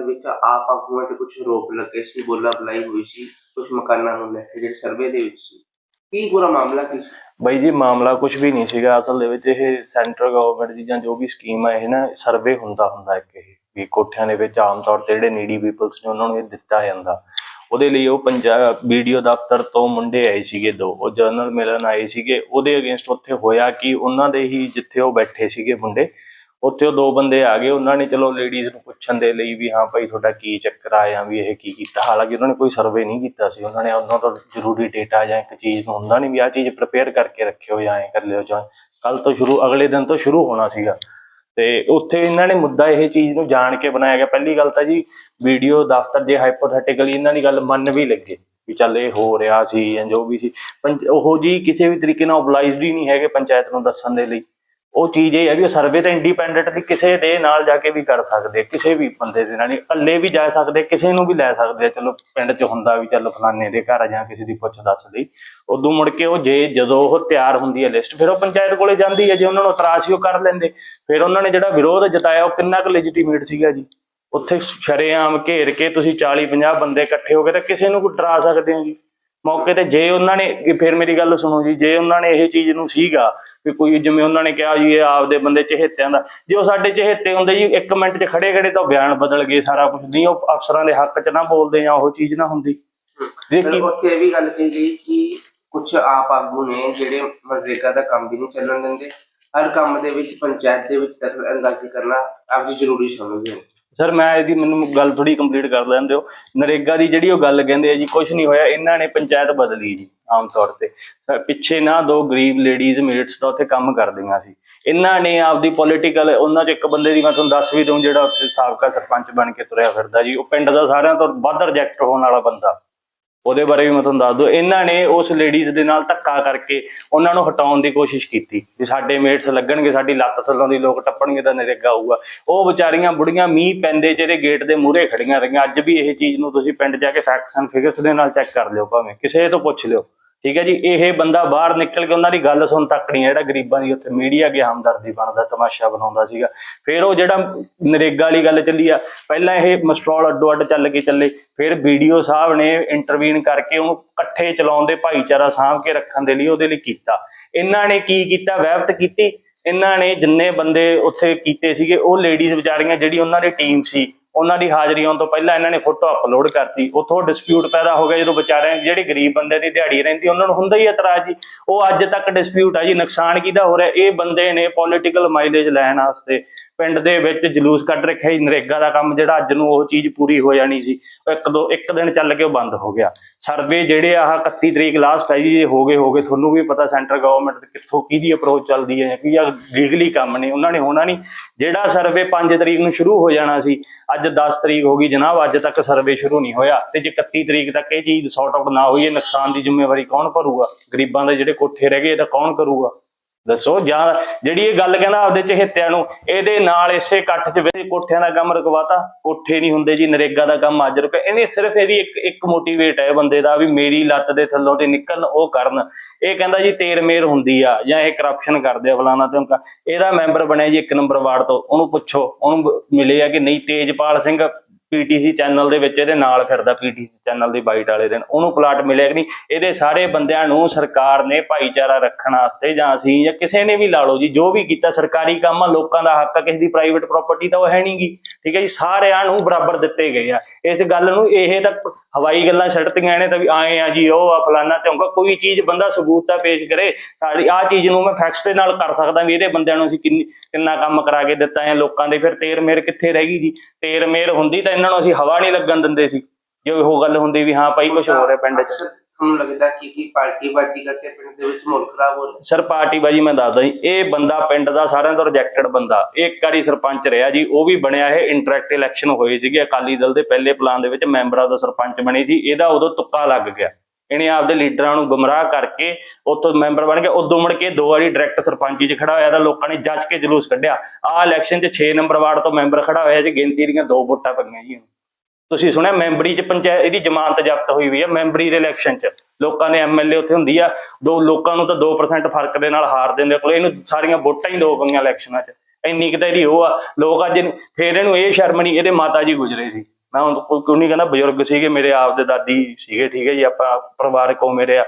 ਗੁਰਦੁਆਰਾ ਦੇ ਵਿੱਚ ਆਪ ਆਗੂਆਂ ਤੇ ਕੁਝ ਰੋਕ ਲੱਗੇ ਸੀ, ਬੋਲਾ ਬੁਲਾਈ ਹੋਈ ਸੀ ਕੁਝ ਮਕਾਨਾਂ ਨੂੰ ਲੈ ਕੇ ਜਿਹੜੇ ਸਰਵੇ ਦੇ ਵਿੱਚ ਸੀ। ਕੀ ਪੂਰਾ ਮਾਮਲਾ ਕੀ ਸੀ? ਬਾਈ ਜੀ, ਮਾਮਲਾ ਕੁਝ ਵੀ ਨਹੀਂ ਸੀਗਾ। ਅਸਲ ਦੇ ਵਿੱਚ ਇਹ ਸੈਂਟਰ ਗਵਰਨਮੈਂਟ ਦੀ ਜਾਂ ਜੋ ਵੀ ਸਕੀਮ ਹੈ ਇਹ ਨਾ ਸਰਵੇ ਹੁੰਦਾ ਹੁੰਦਾ ਇੱਕ ਇਹ, ਵੀ ਕੋਠਿਆਂ ਦੇ ਵਿੱਚ ਆਮ ਤੌਰ ਤੇ ਜਿਹੜੇ ਨੀਡੀ ਪੀਪਲਸ ਨੇ, ਉਹਨਾਂ ਨੂੰ ਇਹ ਦਿੱਤਾ ਜਾਂਦਾ। ਉਹਦੇ ਲਈ ਉਹ ਪੰਜਾਬ ਵੀਡੀਓ ਦਫ਼ਤਰ ਤੋਂ ਮੁੰਡੇ ਆਏ ਸੀਗੇ ਦੋ। ਉਹ ਜਰਨਲ ਮਿਲਣ ਆਏ ਸੀਗੇ। ਉਹਦੇ ਅਗੇਂਸਟ ਉੱਥੇ ਹੋਇਆ ਕਿ? ਉਹਨਾਂ ਦੇ ਹੀ ਜਿੱਥੇ ਉਹ ਬੈਠੇ ਸੀਗੇ ਮੁੰਡੇ। ਉੱਥੇ ਉਹ ਦੋ ਬੰਦੇ ਆ ਗਏ, ਉਹਨਾਂ ਨੇ ਚਲੋ ਲੇਡੀਜ਼ ਨੂੰ ਪੁੱਛਣ ਦੇ ਲਈ ਵੀ ਹਾਂ ਭਾਈ ਤੁਹਾਡਾ ਕੀ ਚੱਕਰ ਆਇਆ ਵੀ ਇਹ ਕੀ ਕੀਤਾ? ਹਾਲਾਂਕਿ ਉਹਨਾਂ ਨੇ ਕੋਈ ਸਰਵੇ ਨਹੀਂ ਕੀਤਾ ਸੀ, ਉਹਨਾਂ ਨੇ ਉਹਨਾਂ ਤੋਂ ਜ਼ਰੂਰੀ ਡੇਟਾ ਜਾਂ ਇੱਕ ਚੀਜ਼ ਨੂੰ ਹੁੰਦਾ ਨਹੀਂ ਵੀ ਆਹ ਚੀਜ਼ ਪ੍ਰਿਪੇਅਰ ਕਰਕੇ ਰੱਖਿਓ ਜਾਂ ਐਂ ਕਰ ਲਿਓ ਜਾਂ ਕੱਲ ਤੋਂ ਸ਼ੁਰੂ, ਅਗਲੇ ਦਿਨ ਤੋਂ ਸ਼ੁਰੂ ਹੋਣਾ ਸੀਗਾ। ਤੇ ਉੱਥੇ ਇਹਨਾਂ ਨੇ ਮੁੱਦਾ ਇਹ ਚੀਜ਼ ਨੂੰ ਜਾਣ ਕੇ ਬਣਾਇਆ ਗਿਆ। ਪਹਿਲੀ ਗੱਲ ਤਾਂ ਜੀ ਵੀਡੀਓ, ਦਫ਼ਤਰ ਜੇ ਹਾਈਪੋਥੈਟਿਕਲੀ ਇਹਨਾਂ ਦੀ ਗੱਲ ਮੰਨ ਵੀ ਲੱਗੇ ਵੀ ਚੱਲ ਇਹ ਹੋ ਰਿਹਾ ਸੀ ਜਾਂ ਜੋ ਵੀ ਸੀ। ਪੰਚ, ਉਹ ਜੀ ਕਿਸੇ ਵੀ ਤਰੀਕੇ ਨਾਲ ਓਬਲਾਈਜ਼ਡ ਹੀ ਨਹੀਂ ਹੈਗੇ ਪੰਚਾਇਤ ਨੂੰ ਦੱਸਣ ਦੇ ਲਈ। ਉਹ ਚੀਜ਼ ਇਹ ਹੈ ਵੀ ਉਹ ਸਰਵੇ ਤਾਂ ਇੰਡੀਪੈਂਡੈਂਟਲੀ ਕਿਸੇ ਦੇ ਨਾਲ ਜਾ ਕੇ ਵੀ ਕਰ ਸਕਦੇ ਕਿਸੇ ਵੀ ਬੰਦੇ ਦੇ ਨਾਲ ਇਕੱਲੇ ਵੀ ਜਾ ਸਕਦੇ ਕਿਸੇ ਨੂੰ ਵੀ ਲੈ ਸਕਦੇ ਚਲੋ ਪਿੰਡ 'ਚ ਹੁੰਦਾ ਵੀ ਚਲੋ ਫਲਾਣੇ ਦੇ ਘਰ ਜਾਂ ਕਿਸੇ ਦੀ ਪੁੱਛ ਦੱਸ ਲਈ। ਉਦੋਂ ਮੁੜ ਕੇ ਉਹ ਜੇ ਜਦੋਂ ਉਹ ਤਿਆਰ ਹੁੰਦੀ ਹੈ ਲਿਸਟ ਫਿਰ ਉਹ ਪੰਚਾਇਤ ਕੋਲੇ ਜਾਂਦੀ ਹੈ ਜੇ ਉਹਨਾਂ ਨੂੰ ਇਤਰਾਜ਼ ਸੀ ਉਹ ਕਰ ਲੈਂਦੇ। ਫਿਰ ਉਹਨਾਂ ਨੇ ਜਿਹੜਾ ਵਿਰੋਧ ਜਤਾਇਆ, ਉਹ ਕਿੰਨਾ ਕੁ ਲੈਜੀਟੀਮੇਟ ਸੀਗਾ ਜੀ? ਉੱਥੇ ਸ਼ਰੇਆਮ ਘੇਰ ਕੇ ਤੁਸੀਂ 40 50 ਬੰਦੇ ਇਕੱਠੇ ਹੋ ਗਏ ਤਾਂ ਕਿਸੇ ਨੂੰ ਕੋਈ ਡਰਾ ਸਕਦੇ ਹੋ ਜੀ? ਮੌਕੇ ਤੇ ਜੇ ਉਹਨਾਂ ਨੇ ਫਿਰ ਮੇਰੀ ਗੱਲ ਸੁਣੋ ਜੀ, ਜੇ ਉਹਨਾਂ ਨੇ ਇਹ ਚੀਜ਼ ਨੂੰ ਸੀਗਾ ਵੀ ਕੋਈ ਜਿਵੇਂ ਉਹਨਾਂ ਨੇ ਕਿਹਾ ਜੀ ਇਹ ਆਪਦੇ ਬੰਦੇ ਚਹੇਤਿਆਂ ਦਾ, ਜੇ ਉਹ ਸਾਡੇ ਚਹੇਤੇ ਹੁੰਦੇ ਜੀ, ਇੱਕ ਮਿੰਟ 'ਚ ਖੜੇ ਖੜੇ ਤਾਂ ਬਿਆਨ ਬਦਲ ਗਏ ਸਾਰਾ ਕੁਝ ਨਹੀਂ ਉਹ ਅਫਸਰਾਂ ਦੇ ਹੱਕ 'ਚ ਨਾ ਬੋਲਦੇ ਜਾਂ ਉਹ ਚੀਜ਼ ਨਾ ਹੁੰਦੀ। ਜੇ ਕੀ ਉੱਥੇ ਇਹ ਵੀ ਗੱਲ ਕਹੀ ਗਈ ਕਿ ਕੁਝ ਆਪ ਆਗੂ ਨੇ ਜਿਹੜੇ ਮਨਰੇਗਾ ਦਾ ਕੰਮ ਵੀ ਨਹੀਂ ਚੱਲਣ ਦਿੰਦੇ, ਹਰ ਕੰਮ ਦੇ ਵਿੱਚ ਪੰਚਾਇਤ ਦੇ ਵਿੱਚ ਦਖਲ ਅੰਦਾਜ਼ੀ ਕਰਨਾ ਆਪਦੀ ਜ਼ਰੂਰੀ ਸਮਝਦੇ ਨੇ। ਸਰ, ਮੈਂ ਇਹਦੀ ਮੈਨੂੰ ਗੱਲ ਥੋੜੀ ਕੰਪਲੀਟ ਕਰ ਲੈਣ ਦਿਓ। ਨਰੇਗਾ ਦੀ ਜਿਹੜੀ ਉਹ ਗੱਲ ਕਹਿੰਦੇ ਆ ਜੀ ਕੁਝ ਨਹੀਂ ਹੋਇਆ, ਇਹਨਾਂ ਨੇ ਪੰਚਾਇਤ ਬਦਲੀ ਜੀ, ਆਮ ਤੌਰ ਤੇ। ਸਰ, ਪਿੱਛੇ ਨਾ ਦੋ ਗਰੀਬ ਲੇਡੀਜ਼ ਮੇਟਸ ਦਾ ਉੱਥੇ ਕੰਮ ਕਰਦੀਆਂ ਸੀ। ਇਹਨਾਂ ਨੇ ਆਪਦੀ ਪੋਲੀਟੀਕਲ ਉਹਨਾਂ ਚ ਇੱਕ ਬੰਦੇ ਦੀ ਮੈਂ ਤੁਹਾਨੂੰ ਦੱਸ ਵੀ ਦਊਂ, ਜਿਹੜਾ ਉੱਥੇ ਸਾਬਕਾ ਸਰਪੰਚ ਬਣ ਕੇ ਤੁਰਿਆ ਫਿਰਦਾ ਜੀ। ਉਹ ਪਿੰਡ ਦਾ ਸਾਰਿਆਂ ਤੋਂ ਵੱਧ ਰਿਜੈਕਟ ਹੋਣ ਵਾਲਾ ਬੰਦਾ। ਉਹਦੇ ਬਾਰੇ ਵੀ ਮੈਂ ਤੁਹਾਨੂੰ ਦੱਸ ਦੂੰ। ਇਹਨਾਂ ਨੇ ਉਸ ਲੇਡੀਜ਼ ਦੇ ਨਾਲ ਧੱਕਾ ਕਰਕੇ ਉਹਨਾਂ ਨੂੰ ਹਟਾਉਣ ਦੀ ਕੋਸ਼ਿਸ਼ ਕੀਤੀ। ਵੀ ਸਾਡੇ ਮੇਟਸ ਲੱਗਣਗੇ, ਸਾਡੀ ਲੱਤ ਥੱਲੋਂ ਦੀ ਲੋਕ ਟੱਪਣਗੇ ਤਾਂ ਨਰੇਗਾ ਆਊਗਾ। ਉਹ ਵਿਚਾਰੀਆਂ ਬੁੜੀਆਂ ਮੀਂਹ ਪੈਂਦੇ ਚ ਗੇਟ ਦੇ ਮੂਹਰੇ ਖੜੀਆਂ ਰਹੀਆਂ। ਅੱਜ ਵੀ ਇਹ ਚੀਜ਼ ਨੂੰ ਤੁਸੀਂ ਪਿੰਡ ਜਾ ਕੇ ਫੈਕਟਸ ਐਂਡ ਫਿਗਰਸ ਦੇ ਨਾਲ ਚੈੱਕ ਕਰ ਲਿਓ ਭਾਵੇਂ। ਕਿਸੇ ਤੋਂ ਪੁੱਛ ਲਿਓ। ਠੀਕ ਹੈ ਜੀ ਇਹ ਬੰਦਾ ਬਾਹਰ ਨਿਕਲ ਕੇ ਉਹਨਾਂ ਦੀ ਗੱਲ ਸੁਣ ਤੱਕ ਨਹੀਂ ਹੈ, ਜਿਹੜਾ ਗਰੀਬਾਂ ਦੀ ਉੱਥੇ ਮੀਡੀਆ ਗਿਆ ਹਮਦਰਦੀ ਬਣਦਾ ਤਮਾਸ਼ਾ ਬਣਾਉਂਦਾ ਸੀਗਾ। ਫਿਰ ਉਹ ਜਿਹੜਾ ਨਰੇਗਾ ਵਾਲੀ ਗੱਲ ਚੱਲੀ ਆ ਪਹਿਲਾਂ ਇਹ ਮਸਟਰੋਲ ਅੱਡੋ ਅੱਡ ਚੱਲ ਕੇ ਚੱਲੇ। ਫਿਰ ਵੀਡੀਓ ਸਾਹਿਬ ਨੇ ਇੰਟਰਵੀਨ ਕਰਕੇ ਉਹਨੂੰ ਇਕੱਠੇ ਚਲਾਉਣ ਦੇ ਭਾਈਚਾਰਾ ਸਾਂਭ ਕੇ ਰੱਖਣ ਦੇ ਲਈ ਉਹਦੇ ਲਈ ਕੀਤਾ। ਇਹਨਾਂ ਨੇ ਕੀ ਕੀਤਾ? ਵਹਿਬਤ ਕੀਤੀ। ਇਹਨਾਂ ਨੇ ਜਿੰਨੇ ਬੰਦੇ ਉੱਥੇ ਕੀਤੇ ਸੀਗੇ ਉਹ ਲੇਡੀਜ਼ ਵਿਚਾਰੀਆਂ ਜਿਹੜੀ ਉਹਨਾਂ ਦੀ ਟੀਮ ਸੀ ਉਹਨਾਂ ਦੀ ਹਾਜ਼ਰੀ ਆਉਣ ਤੋਂ ਪਹਿਲਾਂ ਇਹਨਾਂ ਨੇ ਫੋਟੋ ਅਪਲੋਡ ਕਰਤੀ। ਉੱਥੋਂ ਡਿਸਪਿਊਟ ਪੈਦਾ ਹੋ ਗਿਆ ਜਦੋਂ ਵਿਚਾਰੇ ਜਿਹੜੇ ਗਰੀਬ ਬੰਦੇ ਦੀ ਦਿਹਾੜੀ ਰਹਿੰਦੀ, ਉਹਨਾਂ ਨੂੰ ਹੁੰਦਾ ਹੀ ਇਤਰਾਜ਼ ਜੀ। ਉਹ ਅੱਜ ਤੱਕ ਡਿਸਪਿਊਟ ਆ ਜੀ, ਨੁਕਸਾਨ ਕਿਹਦਾ ਹੋ ਰਿਹਾ? ਇਹ ਬੰਦੇ ਨੇ ਪੋਲੀਟੀਕਲ ਮਾਈਲੇਜ ਲੈਣ ਵਾਸਤੇ ਪਿੰਡ ਦੇ ਵਿੱਚ ਜਲੂਸ ਕੱਢ ਰੱਖਿਆ ਜੀ, ਨਰੇਗਾ ਦਾ ਕੰਮ ਜਿਹੜਾ ਅੱਜ ਨੂੰ ਉਹ ਚੀਜ਼ ਪੂਰੀ ਹੋ ਜਾਣੀ ਸੀ। ਇੱਕ ਦੋ, ਇੱਕ ਦਿਨ ਚੱਲ ਕੇ ਉਹ ਬੰਦ ਹੋ ਗਿਆ। ਸਰਵੇ ਜਿਹੜੇ ਆਹ 31 ਤਰੀਕ ਲਾਸਟ ਹੈ ਜੀ, ਇਹ ਹੋ ਗਏ ਹੋ ਗਏ। ਤੁਹਾਨੂੰ ਵੀ ਪਤਾ ਸੈਂਟਰ ਗਵਰਨਮੈਂਟ ਕਿੱਥੋਂ ਕਿਹਦੀ ਅਪਰੋਚ ਚੱਲਦੀ ਹੈ, ਕੀ ਆ ਲੀਗਲੀ ਕੰਮ ਨੇ, ਉਹਨਾਂ ਨੇ ਹੋਣਾ ਨਹੀਂ। ਜਿਹੜਾ ਸਰਵੇ 5 ਤਰੀਕ ਨੂੰ ਸ਼ੁਰੂ ਹੋ ਜਾਣਾ ਸੀ, ਅੱਜ 10 ਤਰੀਕ ਹੋ ਗਈ ਜਨਾਬ, ਅੱਜ ਤੱਕ ਸਰਵੇ ਸ਼ੁਰੂ ਨਹੀਂ ਹੋਇਆ। ਤੇ ਜੇ 31 ਤਰੀਕ ਤੱਕ ਇਹ ਚੀਜ਼ ਸੌਟ ਆਊਟ ਨਾ ਹੋਈ, ਇਹ ਨੁਕਸਾਨ ਦੀ ਜ਼ਿੰਮੇਵਾਰੀ ਕੌਣ ਭਰੂਗਾ? ਗਰੀਬਾਂ ਦੇ ਜਿਹੜੇ ਕੋਠੇ ਰਹਿ ਗਏ ਇਹਦਾ ਕੌਣ ਕਰੂਗਾ? ਦੱਸੋ, ਜਾਂ ਜਿਹੜੀ ਇਹ ਗੱਲ ਕਹਿੰਦਾ ਆਪਦੇ ਚਹੇਤਿਆਂ ਨੂੰ, ਇਹਦੇ ਨਾਲ ਇਸੇ ਇਕੱਠ 'ਚ ਵੇ ਕੋਠਿਆਂ ਦਾ ਕੰਮ ਰੁਕਵਾਤਾ, ਕੋਠੇ ਨਹੀਂ ਹੁੰਦੇ ਜੀ, ਨਰੇਗਾ ਦਾ ਕੰਮ ਅੱਜ ਰੁਕ ਇਹਨੇ ਸਿਰਫ ਇਹਦੀ ਇੱਕ ਇੱਕ ਮੋਟੀਵੇਟ ਹੈ ਬੰਦੇ ਦਾ ਵੀ ਮੇਰੀ ਲੱਤ ਦੇ ਥੱਲੋਂ ਤੇ ਨਿਕਲਣ, ਉਹ ਕਰਨ। ਇਹ ਕਹਿੰਦਾ ਜੀ, ਤੇਰ ਮੇਰ ਹੁੰਦੀ ਆ, ਜਾਂ ਇਹ ਕਰਪਸ਼ਨ ਕਰਦੇ ਆ, ਫਲਾਣਾ ਤੇ ਅਮਕਾ ਇਹਦਾ ਮੈਂਬਰ ਬਣਿਆ ਜੀ ਇੱਕ ਨੰਬਰ ਵਾਰਡ ਤੋਂ। ਉਹਨੂੰ ਪੁੱਛੋ, ਉਹਨੂੰ ਮਿਲੇ ਆ ਕਿ ਨਹੀਂ, ਤੇਜਪਾਲ ਸਿੰਘ ਪੀਟੀਸੀ ਚੈਨਲ ਦੇ ਵਿੱਚ ਇਹਦੇ ਨਾਲ ਫਿਰਦਾ ਪੀਟੀਸੀ ਚੈਨਲ ਦੀ ਬਾਈਟ ਵਾਲੇ ਦਿਨ। ਉਹਨੂੰ ਪਲਾਟ ਮਿਲਿਆ ਕਿ ਨਹੀਂ? ਇਹਦੇ ਸਾਰੇ ਬੰਦਿਆਂ ਨੂੰ ਸਰਕਾਰ ਨੇ ਭਾਈਚਾਰਾ ਰੱਖਣ ਵਾਸਤੇ ਜਾਂ ਅਸੀਂ ਜਾਂ ਕਿਸੇ ਨੇ ਵੀ ਲਾ ਲਓ ਜੀ, ਜੋ ਵੀ ਕੀਤਾ ਸਰਕਾਰੀ ਕੰਮ ਆ, ਲੋਕਾਂ ਦਾ ਹੱਕ ਆ, ਕਿਸੇ ਦੀ ਪ੍ਰਾਈਵੇਟ ਪ੍ਰਾਪਰਟੀ ਤਾਂ ਉਹ ਹੈ ਨਹੀਂਗੀ ਠੀਕ ਹੈ ਜੀ, ਸਾਰਿਆਂ ਨੂੰ ਬਰਾਬਰ ਦਿੱਤੇ ਗਏ ਆ। ਇਸ ਗੱਲ ਨੂੰ ਇਹ ਤਾਂ ਹਵਾਈ ਗੱਲਾਂ ਛੱਡਤੀਆਂ ਨੇ ਤਾਂ ਵੀ ਆਏ ਆ ਜੀ, ਉਹ ਆ ਫਲਾਨਾ ਤੇ ਅਮਕਾ ਕੋਈ ਚੀਜ਼, ਬੰਦਾ ਸਬੂਤ ਤਾਂ ਪੇਸ਼ ਕਰੇ। ਸਾਡੀ ਆ ਚੀਜ਼ ਨੂੰ ਮੈਂ ਫੈਕਟਸ ਦੇ ਨਾਲ ਕਰ ਸਕਦਾ ਵੀ ਇਹਦੇ ਬੰਦਿਆਂ ਨੂੰ ਅਸੀਂ ਕਿੰਨੀ ਕਿੰਨਾ ਕੰਮ ਕਰਾ ਕੇ ਦਿੱਤਾ ਹੈ ਲੋਕਾਂ ਦੇ ਫਿਰ ਤੇਰ ਮੇਰ ਕਿੱਥੇ ਰਹਿ ਗਈ ਜੀ? ਤੇਰ ਮੇਰ ਹੁੰਦੀ ਤਾਂ ਇਹਨਾਂ ਨੂੰ ਅਸੀਂ ਹਵਾ ਨਹੀਂ ਲੱਗਣ ਦਿੰਦੇ ਸੀ। ਜੇ ਉਹ ਗੱਲ ਹੁੰਦੀ ਵੀ ਹਾਂ ਭਾਈ ਕੁਝ ਹੋ ਰਿਹਾ ਪਿੰਡ 'ਚ। ਤੁਹਾਨੂੰ ਲੱਗਦਾ ਕਿ ਕੀ ਪਾਰਟੀ ਬਾਜੀ ਕਰਕੇ ਪਿੰਡ ਦੇ ਵਿੱਚ ਮਾਹੌਲ ਖਰਾਬ ਹੋ ਰਿਹਾ? ਸਰ ਪਾਰਟੀ ਬਾਜੀ ਮੈਂ ਦੱਸਦਾ ਜੀ ਇਹ ਬੰਦਾ ਪਿੰਡ ਦਾ ਸਾਰਿਆਂ ਤੋਂ ਰਿਜੈਕਟਡ ਬੰਦਾ। ਇਹ ਇੱਕ ਵਾਰੀ ਸਰਪੰਚ ਰਿਹਾ ਜੀ ਉਹ ਵੀ ਬਣਿਆ ਇਹ ਇੰਟਰੈਕਟ ਇਲੈਕਸ਼ਨ ਹੋਏ ਸੀਗੇ ਅਕਾਲੀ ਦਲ ਦੇ ਪਹਿਲੇ ਪਲਾਨ ਦੇ ਵਿੱਚ ਮੈਂਬਰਾਂ ਦਾ ਸਰਪੰਚ ਬਣੀ ਸੀ ਇਹਦਾ ਉਦੋਂ ਤੁੱਕਾ ਲੱਗ ਗਿਆ। ਇਹਨੇ ਆਪਦੇ ਲੀਡਰਾਂ ਨੂੰ ਗੁੰਮਰਾਹ ਕਰਕੇ ਉੱਥੋਂ ਮੈਂਬਰ ਬਣ ਕੇ ਉਦੋਂ ਮੁੜ ਕੇ ਦੋ ਵਾਰੀ ਡਾਇਰੈਕਟ ਸਰਪੰਚੀ 'ਚ ਖੜਾ ਹੋਇਆ ਤਾਂ ਲੋਕਾਂ ਨੇ ਜੱਜ ਕੇ ਜਲੂਸ ਕੱਢਿਆ। ਆਹ ਇਲੈਕਸ਼ਨ 'ਚ 6 ਨੰਬਰ ਵਾਰਡ ਤੋਂ ਮੈਂਬਰ ਖੜਾ ਹੋਇਆ ਜੀ, ਗਿਣਤੀ ਦੀਆਂ ਦੋ ਵੋਟਾਂ ਪਈਆਂ ਜੀ। ਤੁਸੀਂ ਸੁਣਿਆ ਮੈਂਬਰੀ 'ਚ ਪੰਚਾਇਤ ਇਹਦੀ ਜ਼ਮਾਨਤ ਜ਼ਬਤ ਹੋਈ ਹੋਈ ਹੈ ਮੈਂਬਰੀ ਦੇ ਇਲੈਕਸ਼ਨ 'ਚ। ਲੋਕਾਂ ਨੇ ਐਮਐਲਏ ਉੱਥੇ ਹੁੰਦੀ ਆ, ਦੋ ਲੋਕਾਂ ਨੂੰ ਤਾਂ 2% ਫ਼ਰਕ ਦੇ ਨਾਲ ਹਾਰ ਦਿੰਦੇ ਕੋਲ, ਇਹਨੂੰ ਸਾਰੀਆਂ ਵੋਟਾਂ ਹੀ ਦੋ ਪਈਆਂ ਇਲੈਕਸ਼ਨਾਂ 'ਚ। ਇੰਨੀ ਕਿਤੇ ਇਹਦੀ ਉਹ ਆ, ਲੋਕ ਅੱਜ ਫੇਰ ਇਹਨੂੰ ਇਹ ਸ਼ਰਮ ਨਹੀਂ, ਇਹਦੇ ਮਾਤਾ ਜੀ ਗੁਜਰੇ ਸੀ। ਮੈਂ ਹੁਣ ਕੋਈ ਕੋਈ ਨਹੀਂ ਕਹਿੰਦਾ, ਬਜ਼ੁਰਗ ਸੀਗੇ ਮੇਰੇ ਆਪ ਦੇ ਦਾਦੀ ਸੀਗੇ, ਠੀਕ ਹੈ ਜੀ, ਆਪਾਂ ਪਰਿਵਾਰਕ ਉਹ ਮੇਰੇ ਆ।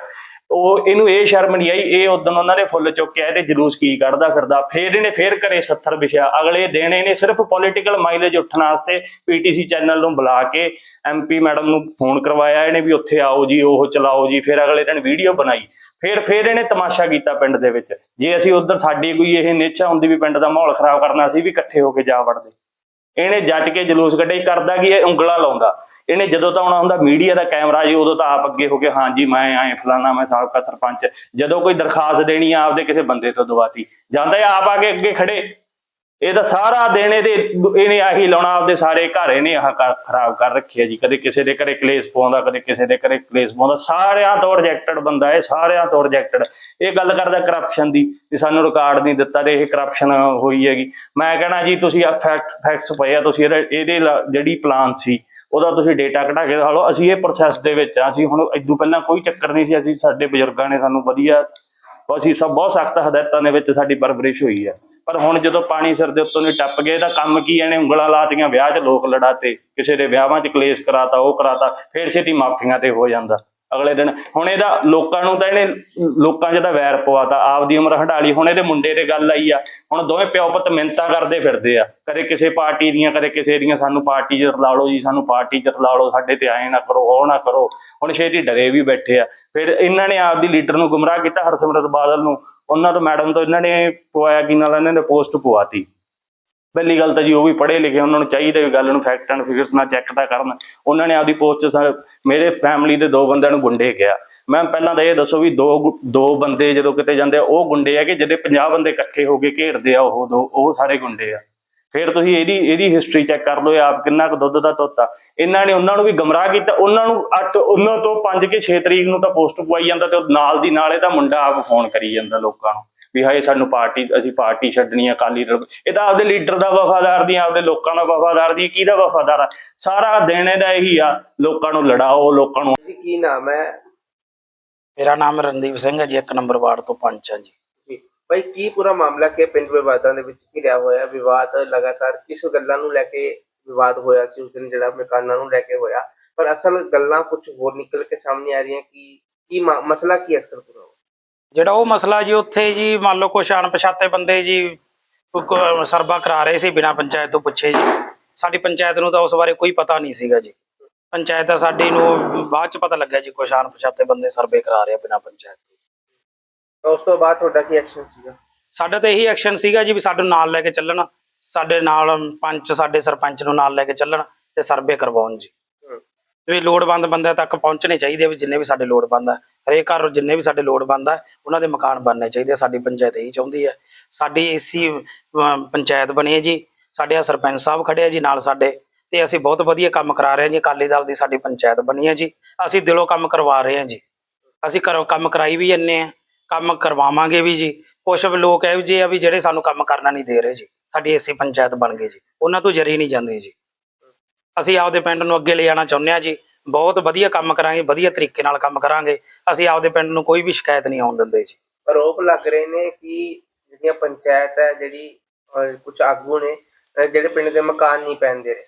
ਉਹ ਇਹਨੂੰ ਇਹ ਸ਼ਰਮ ਨਹੀਂ ਆਈ, ਇਹ ਉਦੋਂ ਉਹਨਾਂ ਨੇ ਫੁੱਲ ਚੁੱਕਿਆ, ਇਹਦੇ ਜਲੂਸ ਕੀ ਕੱਢਦਾ ਫਿਰਦਾ, ਫੇਰ ਇਹਨੇ ਫੇਰ ਘਰੇ 70 ਵਿਛਿਆ। ਅਗਲੇ ਦਿਨ ਇਹਨੇ ਸਿਰਫ ਪੋਲੀਟੀਕਲ ਮਾਈਲੇਜ ਉੱਠਣ ਵਾਸਤੇ ਪੀਟੀਸੀ ਚੈਨਲ ਨੂੰ ਬੁਲਾ ਕੇ ਐਮਪੀ ਮੈਡਮ ਨੂੰ ਫੋਨ ਕਰਵਾਇਆ, ਇਹਨੇ ਵੀ ਉੱਥੇ ਆਓ ਜੀ, ਉਹ ਚਲਾਓ ਜੀ, ਫਿਰ ਅਗਲੇ ਦਿਨ ਵੀਡੀਓ ਬਣਾਈ। ਫਿਰ ਫਿਰ ਇਹਨੇ ਤਮਾਸ਼ਾ ਕੀਤਾ ਪਿੰਡ ਦੇ ਵਿੱਚ। ਜੇ ਅਸੀਂ ਉਧਰ ਸਾਡੀ ਕੋਈ ਇਹ ਨਿੱਚਾ ਹੁੰਦੀ ਵੀ ਪਿੰਡ ਦਾ ਮਾਹੌਲ ਖਰਾਬ ਕਰਨਾ ਸੀ ਵੀ ਇਕੱਠੇ ਹੋ ਕੇ ਜਾ ਵੜਦੇ। ਇਹਨੇ ਜੱਜ ਕੇ ਜਲੂਸ ਕੱਢੇ ਕਰਦਾ ਕੀ ਇਹ ਉਂਗਲਾ ਲਾਉਂਦਾ। ਇਹਨੇ ਜਦੋਂ ਤਾਂ ਆਉਣਾ ਹੁੰਦਾ, ਮੀਡੀਆ ਦਾ ਕੈਮਰਾ ਜੀ, ਉਦੋਂ ਤਾਂ ਆਪ ਅੱਗੇ ਹੋ ਕੇ ਹਾਂਜੀ ਮੈਂ ਐ ਫਲਾਣਾ ਮੈਂ ਸਾਬਕਾ ਸਰਪੰਚ। ਜਦੋਂ ਕੋਈ ਦਰਖਾਸਤ ਦੇਣੀ ਆ, ਆਪਦੇ ਕਿਸੇ ਬੰਦੇ ਤੋਂ ਦਵਾਤੀ। ਜਾਂਦਾ ਇਹ ਆਪ ਆ ਕੇ ਅੱਗੇ ਖੜੇ। ਇਹ ਤਾਂ ਸਾਰਾ ਦਿਨ ਇਹਦੇ ਇਹਨੇ ਆਹੀ ਲਾਉਣਾ, ਆਪਦੇ ਸਾਰੇ ਘਰ ਇਹਨੇ ਆਹ ਕਰ- ਖਰਾਬ ਕਰ ਰੱਖਿਆ ਜੀ। ਕਦੇ ਕਿਸੇ ਦੇ ਘਰੇ ਕਲੇਸ਼ ਪਾਉਂਦਾ, ਕਦੇ ਕਿਸੇ ਦੇ ਘਰੇ ਕਲੇਸ਼ ਪਾਉਂਦਾ। ਸਾਰਿਆਂ ਤੋਂ ਰਿਜੈਕਟਡ ਬੰਦਾ ਇਹ, ਸਾਰਿਆਂ ਤੋਂ ਰਿਜੈਕਟਡ ਇਹ ਗੱਲ ਕਰਦਾ ਕਰਪਸ਼ਨ ਦੀ, ਵੀ ਸਾਨੂੰ ਰਿਕਾਰਡ ਨਹੀਂ ਦਿੱਤਾ ਤੇ ਇਹ ਕਰਪਸ਼ਨ ਹੋਈ ਹੈਗੀ। ਮੈਂ ਕਹਿਣਾ ਜੀ, ਤੁਸੀਂ ਫੈਕਟ ਫੈਕਟਸ ਪਏ ਆ, ਤੁਸੀਂ ਇਹਦੇ ਇਹਦੇ ਲ- ਜਿਹੜੀ ਪਲਾਨ ਸੀ, ਉਹਦਾ ਤੁਸੀਂ ਡੇਟਾ ਕਢਾ ਕੇ ਦਿਖਾ ਲਓ। ਅਸੀਂ ਇਹ ਪ੍ਰੋਸੈਸ ਦੇ ਵਿੱਚ ਆ, ਅਸੀਂ ਹੁਣ ਇਦੋਂ ਪਹਿਲਾਂ ਕੋਈ ਚੱਕਰ ਨਹੀਂ ਸੀ, ਅਸੀਂ ਸਾਡੇ ਬਜ਼ੁਰਗਾਂ ਨੇ ਸਾਨੂੰ ਵਧੀਆ, ਅਸੀਂ ਸਭ ਬਹੁਤ ਸਖਤ ਹਦਾਇਤਾਂ ਦੇ ਵਿੱਚ ਸਾਡੀ ਪਰਵਰਿਸ਼ ਹੋਈ ਹੈ। ਪਰ ਹੁਣ ਜਦੋਂ ਪਾਣੀ ਸਿਰ ਦੇ ਉੱਤੋਂ ਨਹੀਂ ਟੱਪ ਗਏ, ਤਾਂ ਕੰਮ ਕੀ ਇਹਨੇ ਉਂਗਲਾਂ ਲਾਤੀਆਂ ਵਿਆਹ 'ਚ ਲੋਕ ਲੜਾਤੇ। ਕਿਸੇ ਦੇ ਵਿਆਹਾਂ 'ਚ ਕਲੇਸ਼ ਕਰਾਤਾ, ਉਹ ਕਰਾਤਾ, ਫੇਰ ਛੇਤੀ ਮਾਫੀਆਂ ਤੇ ਹੋ ਜਾਂਦਾ। ਅਗਲੇ ਦਿਨ, ਹੁਣ ਇਹਦਾ ਲੋਕਾਂ ਨੂੰ ਤਾਂ ਇਹਨੇ ਲੋਕਾਂ 'ਚ ਤਾਂ ਵੈਰ ਪਵਾਤਾ, ਆਪਦੀ ਉਮਰ ਹੰਡਾਲੀ ਹੁਣ ਇਹਦੇ ਮੁੰਡੇ ਤੇ ਗੱਲ ਆਈ ਆ। ਹੁਣ ਦੋਵੇਂ ਪਿਓ ਪੁੱਤ ਮਿੰਤਾ ਕਰਦੇ ਫਿਰਦੇ ਆ। ਕਦੇ ਕਿਸੇ ਪਾਰਟੀ ਦੀਆਂ, ਕਦੇ ਕਿਸੇ ਦੀਆਂ, ਸਾਨੂੰ ਪਾਰਟੀ 'ਚ ਰਲਾ ਲਓ ਜੀ, ਸਾਨੂੰ ਪਾਰਟੀ 'ਚ ਰਲਾ ਲਓ, ਸਾਡੇ ਤੇ ਆਏ ਨਾ ਕਰੋ, ਉਹ ਨਾ ਕਰੋ। ਹੁਣ ਛੇਤੀ ਡਰੇ ਵੀ ਬੈਠੇ ਆ। ਫਿਰ ਇਹਨਾਂ ਨੇ ਆਪਦੀ ਲੀਡਰ ਨੂੰ ਗੁੰਮਰਾਹ ਕੀਤਾ, ਹਰਸਿਮਰਤ ਬਾਦਲ ਨੂੰ। ਉਹਨਾਂ ਤੋਂ ਮੈਡਮ ਤੋਂ ਇਹਨਾਂ ਨੇ ਪਵਾਇਆ ਕਿ ਨਾਲ ਇਹਨਾਂ ਨੇ ਪੋਸਟ ਪਵਾਤੀ। ਪਹਿਲੀ ਗੱਲ ਤਾਂ ਜੀ ਉਹ ਵੀ ਪੜ੍ਹੇ ਲਿਖੇ, ਉਹਨਾਂ ਨੂੰ ਚਾਹੀਦਾ ਵੀ ਗੱਲ ਨੂੰ ਫੈਕਟ ਐਂਡ ਫਿਗਰਸ ਨਾਲ ਚੈੱਕ ਤਾਂ ਕਰਨ। ਉਹਨਾਂ ਨੇ ਆਪਦੀ ਪੋਸਟ 'ਚ ਮੇਰੇ ਫੈਮਿਲੀ ਦੇ ਦੋ ਬੰਦਿਆਂ ਨੂੰ ਗੁੰਡੇ ਕਿਹਾ। ਮੈਂ ਪਹਿਲਾਂ ਤਾਂ ਇਹ ਦੱਸੋ ਵੀ ਦੋ ਗੁ- ਦੋ ਬੰਦੇ ਜਦੋਂ ਕਿਤੇ ਜਾਂਦੇ ਆ, ਉਹ ਗੁੰਡੇ ਆ ਕਿ ਜਿਹੜੇ 50 ਬੰਦੇ ਇਕੱਠੇ ਹੋ ਕੇ ਘੇਰਦੇ ਆ, ਉਹ ਦੋ ਉਹ ਸਾਰੇ ਗੁੰਡੇ ਆ। ਫਿਰ ਤੁਸੀਂ ਇਹਦੀ ਇਹਦੀ ਹਿਸਟਰੀ ਚੈੱਕ ਕਰ ਲਓ ਆਪ ਕਿੰਨਾ ਕੁ ਦੁੱਧ ਦਾ ਤੋਤਾ ਇਹਨਾਂ ਨੇ ਉਹਨਾਂ ਨੂੰ ਵੀ ਗਮਰਾਹ ਕੀਤਾ। ਉਹਨਾਂ ਨੂੰ ਅੱਠ ਉਹਨਾਂ ਤੋਂ 5 ਕੇ 6 ਤਰੀਕ ਨੂੰ ਤਾਂ ਪੋਸਟ ਪਵਾਈ ਜਾਂਦਾ ਤੇ ਉਹ ਨਾਲ ਦੀ ਨਾਲ ਇਹਦਾ ਮੁੰਡਾ ਆਪ ਫੋਨ ਕਰੀ ਜਾਂਦਾ ਲੋਕਾਂ ਨੂੰ ਵੀ ਹਾਏ ਸਾਨੂੰ ਪਾਰਟੀ ਅਸੀਂ ਪਾਰਟੀ ਛੱਡਣੀ ਆ ਅਕਾਲੀ ਦਲ ਇਹ ਤਾਂ ਆਪਦੇ ਲੀਡਰ ਦਾ ਵਫਾਦਾਰ ਦੀ ਆਪਦੇ ਲੋਕਾਂ ਦਾ ਵਫਾਦਾਰ ਦੀ ਕਿਹਦਾ ਵਫਾਦਾਰ ਆ? ਸਾਰਾ ਦਿਨ ਇਹਦਾ ਇਹੀ ਆ ਲੋਕਾਂ ਨੂੰ ਲੜਾਓ ਲੋਕਾਂ ਨੂੰ ਜੀ ਕੀ ਨਾਮ ਹੈ? ਮੇਰਾ ਨਾਮ ਰਣਦੀਪ ਸਿੰਘ ਹੈ ਜੀ ਇੱਕ ਨੰਬਰ ਵਾਰਡ ਤੋਂ ਪੰਚ ਹਾਂ ਜੀ। ਭਾਈ, ਕੀ ਪੂਰਾ ਮਾਮਲਾ ਕਿ ਪਿੰਡ ਵਿਵਾਦਾਂ ਦੇ ਵਿੱਚ ਘਿਰਿਆ ਹੋਇਆ? ਵਿਵਾਦ ਲਗਾਤਾਰ ਕਿਸ ਗੱਲਾਂ ਨੂੰ ਲੈ ਕੇ ਵਿਵਾਦ ਹੋਇਆ ਸੀ? ਉਸ ਦਿਨ ਜਿਹੜਾ ਮਕਾਨਾਂ ਨੂੰ ਲੈ ਕੇ ਹੋਇਆ। ਪਰ ਅਸਲ ਗੱਲਾਂ ਕੁਝ ਹੋਰ ਨਿਕਲ ਕੇ ਸਾਹਮਣੇ ਆ ਰਹੀਆਂ। ਕਿ, ਕੀ ਮਸਲਾ ਕੀ ਅਕਸਰ ਪੂਰਾ ਜਿਹੜਾ ਉਹ ਮਸਲਾ ਜੀ, ਉੱਥੇ ਜੀ ਮੰਨ ਲਓ ਕੁਛ ਅਣਪਛਾਤੇ ਬੰਦੇ ਜੀ ਸਰਬਾ ਕਰਾ ਰਹੇ ਸੀ ਬਿਨਾਂ ਪੰਚਾਇਤ ਤੋਂ ਪੁੱਛੇ ਜੀ। ਸਾਡੀ ਪੰਚਾਇਤ ਨੂੰ ਤਾਂ ਉਸ ਬਾਰੇ ਕੋਈ ਪਤਾ ਨਹੀਂ ਸੀਗਾ ਜੀ। ਪੰਚਾਇਤ ਦਾ ਸਾਡੀ ਨੂੰ ਬਾਅਦ ਚ ਪਤਾ ਲੱਗਿਆ ਜੀ, ਕੁਛ ਅਣਪਛਾਤੇ ਬੰਦੇ ਸਰਵੇ ਕਰਾ ਰਹੇ ਆ ਬਿਨਾਂ ਪੰਚਾਇਤ ਤੋਂ। ਤਾਂ ਉਸ ਤੋਂ ਬਾਅਦ ਤੁਹਾਡਾ ਕੀ ਐਕਸ਼ਨ ਸੀਗਾ? ਸਾਡਾ ਤਾਂ ਇਹੀ ਐਕਸ਼ਨ ਸੀਗਾ ਜੀ ਵੀ ਸਾਡੇ ਨਾਲ ਲੈ ਕੇ ਚੱਲਣ ਸਾਡੇ ਨਾਲ ਪੰਚ ਸਾਡੇ ਸਰਪੰਚ ਨੂੰ ਨਾਲ ਲੈ ਕੇ ਚੱਲਣ ਤੇ ਸਰਵੇ ਕਰਵਾਉਣ ਜੀ। ਵੀ ਲੋੜਵੰਦ ਬੰਦਿਆਂ ਤੱਕ ਪਹੁੰਚਣੇ ਚਾਹੀਦੇ ਵੀ ਜਿੰਨੇ ਵੀ ਸਾਡੇ ਲੋੜਵੰਦ ਆ। ਹਰੇਕ ਘਰ ਜਿੰਨੇ ਵੀ ਸਾਡੇ ਲੋੜਵੰਦ ਆ ਉਹਨਾਂ ਦੇ ਮਕਾਨ ਬਣਨੇ ਚਾਹੀਦੇ ਸਾਡੀ ਪੰਚਾਇਤ ਇਹੀ ਚਾਹੁੰਦੀ ਹੈ ਸਾਡੀ ਏਸੀ ਪੰਚਾਇਤ ਬਣੀ ਹੈ ਜੀ। ਸਾਡੇ ਆ ਸਰਪੰਚ ਸਾਹਿਬ ਖੜੇ ਆ ਜੀ ਨਾਲ ਸਾਡੇ ਤੇ ਅਸੀਂ ਬਹੁਤ ਵਧੀਆ ਕੰਮ ਕਰਾ ਰਹੇ ਹਾਂ ਜੀ। ਅਕਾਲੀ ਦਲ ਦੀ ਸਾਡੀ ਪੰਚਾਇਤ ਬਣੀ ਹੈ ਜੀ। ਅਸੀਂ ਦਿਲੋਂ ਕੰਮ ਕਰਵਾ ਰਹੇ ਹਾਂ ਜੀ। ਅਸੀਂ ਘਰੋਂ ਕੰਮ ਕਰਾਈ ਵੀ ਜੰਨੇ ਆ ਕੰਮ ਕਰਵਾਵਾਂਗੇ ਵੀ ਜੀ। ਕੁਛ ਲੋਕ ਇਹੋ ਜਿਹੇ ਆ ਵੀ ਜਿਹੜੇ ਸਾਨੂੰ ਕੰਮ ਕਰਨਾ ਨਹੀਂ ਦੇ ਰਹੇ ਜੀ। ਸਾਡੀ ਏਸੀ ਪੰਚਾਇਤ ਬਣ ਗਈ ਜੀ। ਉਹਨਾਂ ਤੋਂ ਜਰੀ ਨਹੀਂ ਜਾਂਦੇ ਜੀ। ਅਸੀਂ ਆਪਦੇ ਪਿੰਡ ਨੂੰ ਅੱਗੇ ਲੈ ਜਾਣਾ ਚਾਹੁੰਦੇ ਆ ਜੀ। ਬਹੁਤ ਵਧੀਆ ਕੰਮ ਕਰਾਂਗੇ ਵਧੀਆ ਤਰੀਕੇ ਨਾਲ ਕੰਮ ਕਰਾਂਗੇ। ਅਸੀਂ ਆਪਦੇ ਪਿੰਡ ਨੂੰ ਕੋਈ ਵੀ ਸ਼ਿਕਾਇਤ ਨਹੀਂ ਆਉਣ ਦਿੰਦੇ ਜੀ। ਆਰੋਪ ਲੱਗ ਰਹੇ ਨੇ ਕਿ ਜਿਹੜੀਆਂ ਪੰਚਾਇਤ ਹੈ ਜਿਹੜੀ ਕੁਝ ਆਗੂ ਨੇ ਜਿਹੜੇ ਪਿੰਡ ਦੇ ਮਕਾਨ ਨਹੀਂ ਪੈਣ ਦੇ ਰਹੇ।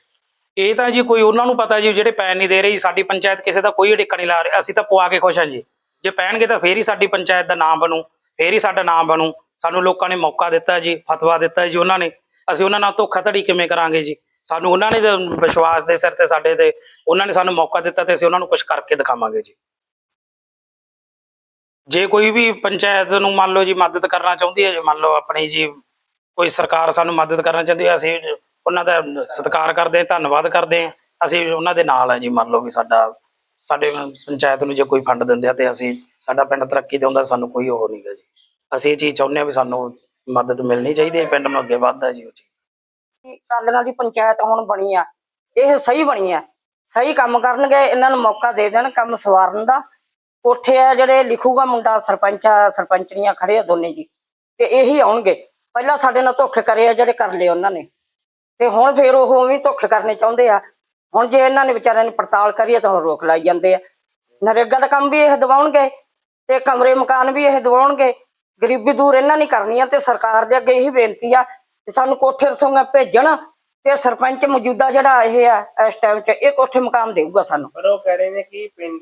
ਇਹ ਤਾਂ ਜੀ ਕੋਈ ਉਹਨਾਂ ਨੂੰ ਪਤਾ ਜੀ ਜਿਹੜੇ ਪੈਨ ਨਹੀਂ ਦੇ ਰਹੇ ਸਾਡੀ ਪੰਚਾਇਤ ਕਿਸੇ ਦਾ ਕੋਈ ਅੜਿੱਕਾ ਨਹੀਂ ਲਾ ਰਿਹਾ। ਅਸੀਂ ਤਾਂ ਪਵਾ ਕੇ ਖੁਸ਼ ਹਾਂ ਜੀ। ਜੇ ਪੈਣਗੇ ਤਾਂ ਫੇਰ ਹੀ ਸਾਡੀ ਪੰਚਾਇਤ ਦਾ ਨਾਮ ਬਣੂ, ਫੇਰ ਹੀ ਸਾਡਾ ਨਾਮ ਬਣੂ। ਸਾਨੂੰ ਲੋਕਾਂ ਨੇ ਮੌਕਾ ਦਿੱਤਾ ਜੀ, ਫਤਵਾ ਦਿੱਤਾ ਜੀ ਉਹਨਾਂ ਨੇ। ਅਸੀਂ ਉਹਨਾਂ ਨਾਲ ਧੋਖਾਧੜੀ ਕਿਵੇਂ ਕਰਾਂਗੇ ਜੀ? ਸਾਨੂੰ ਉਹਨਾਂ ਨੇ ਵਿਸ਼ਵਾਸ ਦੇ ਸਿਰ ਤੇ ਸਾਡੇ ਤੇ, ਉਹਨਾਂ ਨੇ ਸਾਨੂੰ ਮੌਕਾ ਦਿੱਤਾ ਤੇ ਅਸੀਂ ਉਹਨਾਂ ਨੂੰ ਕੁਝ ਕਰਕੇ ਦਿਖਾਵਾਂਗੇ ਜੀ। ਜੇ ਕੋਈ ਵੀ ਪੰਚਾਇਤ ਨੂੰ ਮੰਨ ਲਓ ਜੀ ਮਦਦ ਕਰਨਾ ਚਾਹੁੰਦੀ ਹੈ, ਜੀ ਮੰਨ ਲਓ ਆਪਣੀ ਜੀ ਕੋਈ ਸਰਕਾਰ ਸਾਨੂੰ ਮਦਦ ਕਰਨਾ ਚਾਹੁੰਦੀ ਹੈ, ਅਸੀਂ ਉਹਨਾਂ ਦਾ ਸਤਿਕਾਰ ਕਰਦੇ ਹਾਂ, ਧੰਨਵਾਦ ਕਰਦੇ ਹਾਂ, ਅਸੀਂ ਉਹਨਾਂ ਦੇ ਨਾਲ ਹੈ ਜੀ ਮੰਨ ਲਓ ਵੀ ਸਾਡਾ ਸਾਡੇ ਪੰਚਾਇਤ ਨੂੰ ਜੇ ਕੋਈ ਫੰਡ ਦਿੰਦੇ ਆ ਤੇ ਅਸੀਂ, ਸਾਡਾ ਪਿੰਡ ਤਰੱਕੀ ਦੇ ਹੁੰਦਾ, ਸਾਨੂੰ ਕੋਈ ਉਹ ਨਹੀਂਗਾ ਜੀ। ਅਸੀਂ ਇਹ ਚੀਜ਼ ਚਾਹੁੰਦੇ ਹਾਂ ਵੀ ਸਾਨੂੰ ਮਦਦ ਮਿਲਣੀ ਚਾਹੀਦੀ ਹੈ, ਪਿੰਡ ਨੂੰ ਅੱਗੇ ਵੱਧਦਾ ਜੀ ਉਹ ਚੀਜ਼। ਕਾਲੀਆਂ ਦੀ ਪੰਚਾਇਤ ਹੁਣ ਬਣੀ ਆ। ਇਹ ਸਹੀ ਬਣੀ ਆ। ਸਹੀ ਕੰਮ ਕਰਨਗੇ, ਇਹਨਾਂ ਨੂੰ ਮੌਕਾ ਦੇ ਦੇਣ, ਕੰਮ ਸਵਾਰਨ ਦਾ। ਕੋਠੇ ਆ ਜਿਹੜੇ, ਲਿਖੂਗਾ ਮੁੰਡਾ ਸਰਪੰਚ ਆ, ਸਰਪੰਚਣੀਆਂ ਖੜੇ ਆ ਦੋਨੇ ਜੀ। ਤੇ ਇਹੀ ਆਉਣਗੇ। ਪਹਿਲਾਂ ਸਾਡੇ ਨਾਲ ਧੋਖੇ ਕਰੇ ਆ ਜਿਹੜੇ ਕਰ ਲਏ ਉਹਨਾਂ ਨੇ। ਤੇ ਹੁਣ ਫੇਰ ਉਹ ਵੀ ਧੋਖੇ ਕਰਨੇ ਚਾਹੁੰਦੇ ਆ। ਹੁਣ ਜੇ ਇਹਨਾਂ ਨੇ ਵਿਚਾਰਿਆਂ ਨੇ ਪੜਤਾਲ ਕਰੀਏ ਤਾਂ ਹੁਣ ਰੋਕ ਲਾਈ ਜਾਂਦੇ ਆ। ਨਰੇਗਾ ਦਾ ਕੰਮ ਵੀ ਇਹ ਦਿਵਾਉਣਗੇ ਤੇ ਕਮਰੇ ਮਕਾਨ ਵੀ ਇਹ ਦਿਵਾਉਣਗੇ। ਗਰੀਬੀ ਦੂਰ ਇਹਨਾਂ ਨੇ ਕਰਨੀ ਆ ਤੇ ਸਰਕਾਰ ਦੇ ਅੱਗੇ ਇਹੀ ਬੇਨਤੀ ਆ ਤੇ ਸਾਨੂੰ ਕੋਠੇ ਰਸੋਂਗਾ ਭੇਜਣ ਤੇ ਸਰਪੰਚ ਮੌਜੂਦਾ ਜਿਹੜਾ ਇਹ ਆ ਇਸ ਟਾਈਮ 'ਚ ਇਹ ਕੋਠੇ ਮਕਾਨ ਦੇਊਗਾ ਸਾਨੂੰ। ਪਰ ਉਹ ਕਹਿ ਰਹੇ ਨੇ ਕਿ ਪਿੰਡ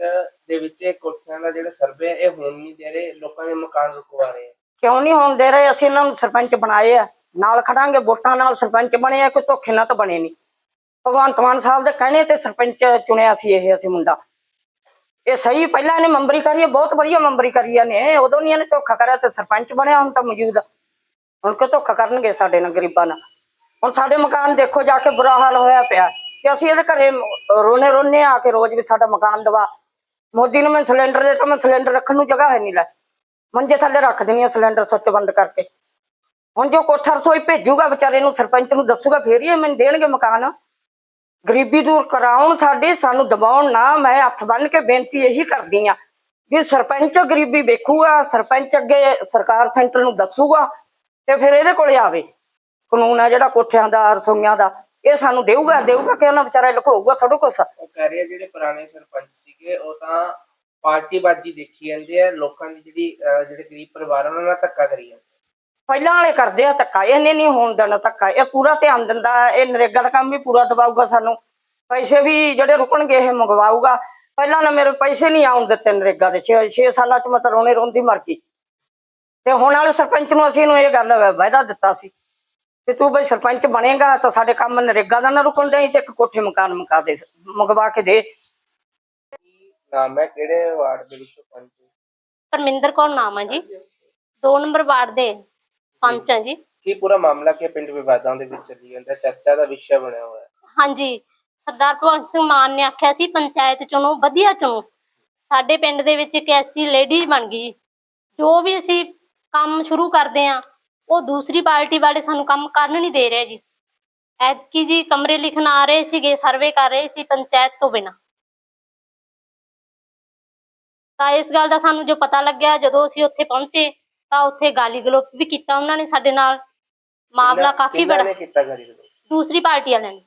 ਦੇ ਵਿੱਚ ਇਹ ਕੋਠਿਆਂ ਦਾ ਜਿਹੜਾ ਸਰਵੇ ਇਹ ਹੋਣ ਨਹੀਂ ਦੇ ਰਹੇ ਲੋਕਾਂ ਦੇ ਮਕਾਨ ਰੁਕਵਾ ਰਹੇ ਆ। ਕਿਉਂ ਨਹੀਂ ਹੋਣ ਦੇ ਰਹੇ? ਅਸੀਂ ਇਹਨਾਂ ਨੂੰ ਸਰਪੰਚ ਬਣਾਏ ਆ। ਨਾਲ ਖੜਾਂਗੇ ਵੋਟਾਂ ਨਾਲ ਸਰਪੰਚ ਬਣੇ ਆ ਕੋਈ ਧੋਖੇ ਨਾਲ ਤਾਂ ਬਣੇ ਨਹੀਂ। ਭਗਵੰਤ ਮਾਨ ਸਾਹਿਬ ਦੇ ਕਹਿਣੇ ਤੇ ਸਰਪੰਚ ਚੁਣਿਆ ਸੀ ਇਹ ਅਸੀਂ ਮੁੰਡਾ। ਇਹ ਸਹੀ ਪਹਿਲਾਂ ਇਹਨੇ ਮੰਬਰੀ ਕਰੀ ਹੈ ਬਹੁਤ ਵਧੀਆ ਮੰਬਰੀ ਕਰੀ ਆ ਨੇ ਉਦੋਂ ਨਹੀਂ ਇਹਨੇ ਧੋਖਾ ਕਰਿਆ ਤੇ ਸਰਪੰਚ ਬਣਿਆ ਹੁਣ ਤਾਂ ਮੌਜੂਦ। ਹੁਣ ਕੋ ਧੋਖਾ ਕਰਨਗੇ ਸਾਡੇ ਨਾਲ ਗਰੀਬਾਂ ਨਾਲ? ਹੁਣ ਸਾਡੇ ਮਕਾਨ ਦੇਖੋ ਜਾ ਕੇ ਬੁਰਾ ਹਾਲ ਹੋਇਆ ਪਿਆ। ਕਿ ਅਸੀਂ ਇਹਦੇ ਘਰੇ ਰੋਨੇ ਰੋਨੇ ਆ ਕੇ ਰੋਜ਼ ਵੀ ਸਾਡਾ ਮਕਾਨ ਦਵਾ। ਮੋਦੀ ਨੂੰ ਮੈਂ ਸਿਲੰਡਰ ਦੇ ਤਾਂ ਮੈਂ ਸਿਲੰਡਰ ਰੱਖਣ ਨੂੰ ਜਗ੍ਹਾ ਹੈ ਨਹੀਂ ਲੈ। ਮੰਜੇ ਥੱਲੇ ਰੱਖ ਦੇਣੀ ਆ ਸਿਲੰਡਰ ਸੁੱਚ ਬੰਦ ਕਰਕੇ। ਹੁਣ ਜੋ ਕੋਠਾ ਰਸੋਈ ਭੇਜੂਗਾ ਵਿਚਾਰੇ ਨੂੰ, ਸਰਪੰਚ ਨੂੰ ਦੱਸੂਗਾ, ਫੇਰ ਹੀ ਮੈਨੂੰ ਦੇਣਗੇ ਮਕਾਨ। ਗਰੀਬੀ ਦੂਰ ਕਰਾਉਣ ਸਾਡੀ ਸਾਨੂੰ ਦਬਾਉਣ ਨਾ ਮੈਂ ਹੱਥ ਬੰਨ ਕੇ ਬੇਨਤੀ ਇਹੀ ਕਰਦੀ ਆ ਵੀ ਸਰਪੰਚ ਗਰੀਬੀ ਵੇਖੂਗਾ ਸਰਪੰਚ ਅੱਗੇ ਸਰਕਾਰ ਸੈਂਟਰ ਨੂੰ ਦੱਸੂਗਾ ਤੇ ਫਿਰ ਇਹਦੇ ਕੋਲੇ ਆਵੇ। ਕਾਨੂੰਨ ਆ ਜਿਹੜਾ ਕੋਠਿਆਂ ਦਾ ਰਸੋਈਆਂ ਦਾ ਇਹ ਸਾਨੂੰ ਦੇਊਗਾ ਦੇਊਗਾ ਕਿ ਉਹਨਾਂ ਵਿਚਾਰਾ ਲੁਕਾਊਗਾ ਥੋੜਾ ਕੁਛ। ਉਹ ਕਹਿ ਰਹੇ ਆ ਜਿਹੜੇ ਪੁਰਾਣੇ ਸਰਪੰਚ ਸੀਗੇ ਉਹ ਤਾਂ ਪਾਰਟੀਬਾਜ਼ੀ ਦੇਖੀ ਜਾਂਦੇ ਆ ਲੋਕਾਂ ਦੀ ਜਿਹੜੀ ਅਹ, ਜਿਹੜੇ ਗਰੀਬ ਪਰਿਵਾਰ ਆ, ਉਹਨਾਂ ਨਾਲ ਧੱਕਾ ਕਰੀ ਜਾਂਦੇ ਪਹਿਲਾਂ ਵਾਲੇ ਕਰਦੇ ਆ ਧੱਕਾ ਇਹਨੇ ਨਹੀਂ ਹੋਣ ਦੇਣਾ ਧੱਕਾ ਇਹ ਪੂਰਾ ਧਿਆਨ ਦਿੰਦਾ ਇਹ ਨਰੇਗਾ ਦਾ ਕੰਮ ਵੀ ਪੂਰਾ ਦਵਾਊਗਾ ਸਾਨੂੰ। ਪੈਸੇ ਵੀ ਜਿਹੜੇ ਰੁਕਣਗੇ ਇਹ ਮੰਗਵਾਊਗਾ। ਪਹਿਲਾਂ ਨਾ ਮੇਰੇ ਪੈਸੇ ਨਹੀਂ ਆਉਣ ਦਿੱਤੇ ਨਰੇਗਾ ਦੇ 6 ਸਾਲਾਂ ਚ ਮੈਂ ਤਾਂ ਰੋਣੇ ਰੋਂਦੀ ਮਰ ਗਈ। ਤੇ ਹੁਣ ਵਾਲੇ ਸਰਪੰਚ ਨੂੰ ਅਸੀਂ ਇਹਨੂੰ ਇਹ ਗੱਲ ਵਾਅਦਾ ਦਿੱਤਾ ਸੀ ਕਿ ਤੂੰ ਬਈ ਸਰਪੰਚ ਬਣੇਗਾ ਤਾਂ ਸਾਡੇ ਕੰਮ ਨਰੇਗਾ ਦਾ ਨਾ ਰੁਕਣ ਦੇ ਤੇ ਇੱਕ ਕੋਠੇ ਮਕਾਨ ਮਕਾ ਦੇ ਮੰਗਵਾ ਕੇ ਦੇ। ਨਾਮ ਹੈ ਕਿਹੜੇ ਵਾਰਡ ਦੇ ਵਿੱਚੋਂ ਪੰਚ ਪਰਮਿੰਦਰ ਕੌਰ ਨਾਮ ਹੈ ਜੀ। 2 ਨੰਬਰ ਵਾਰਡ ਦੇ। ਪੰਚ ਹੈ ਜੀ ਕੀ ਪੂਰਾ ਮਾਮਲਾ ਕਿ ਪਿੰਡ ਵਿਵਾਦਾਂ ਦੇ ਵਿੱਚ ਚੱਲੀ ਜਾਂਦਾ? ਚਰਚਾ ਦਾ ਵਿਸ਼ਾ ਬਣਿਆ ਹੋਇਆ। ਹੈ ਹਾਂਜੀ ਸਰਦਾਰ ਭਗਵੰਤ ਸਿੰਘ ਮਾਨ ਨੇ ਆਖਿਆ ਸੀ ਪੰਚਾਇਤ ਚੁਣੋ ਵਧੀਆ ਚੁਣੋ। ਸਾਡੇ ਪਿੰਡ ਦੇ ਵਿੱਚ ਇੱਕ ਐਸੀ ਲੇਡੀ ਬਣ ਗਈ ਜੀ। ਜੋ ਵੀ ਅਸੀਂ ਕੰਮ ਸ਼ੁਰੂ ਕਰਦੇ ਆ ਉਹ ਦੂਸਰੀ ਪਾਰਟੀ ਵਾਲੇ ਸਾਨੂੰ ਕੰਮ ਕਰਨ ਨਹੀਂ ਦੇ ਰਹੇ ਜੀ। ਐਤਕੀ ਜੀ ਕਮਰੇ ਲਿਖਣ ਆ ਰਹੇ ਸੀਗੇ ਸਰਵੇ ਕਰ ਰਹੇ ਸੀ ਪੰਚਾਇਤ ਤੋਂ ਬਿਨਾ। ਤਾਂ ਇਸ ਗੱਲ ਦਾ ਸਾਨੂੰ ਜੋ ਪਤਾ ਲੱਗਿਆ ਜਦੋਂ ਅਸੀਂ ਉੱਥੇ ਪਹੁੰਚੇ ਤਾਂ ਉੱਥੇ ਗਾਲੀ ਗਲੋਚ ਵੀ ਕੀਤਾ ਉਹਨਾਂ ਨੇ ਸਾਡੇ ਨਾਲ। ਮਾਮਲਾ ਕਾਫੀ ਬੜਾ ਨੇ ਕੀਤਾ ਦੂਸਰੀ ਪਾਰਟੀ ਵਾਲਿਆਂ ਨੇ।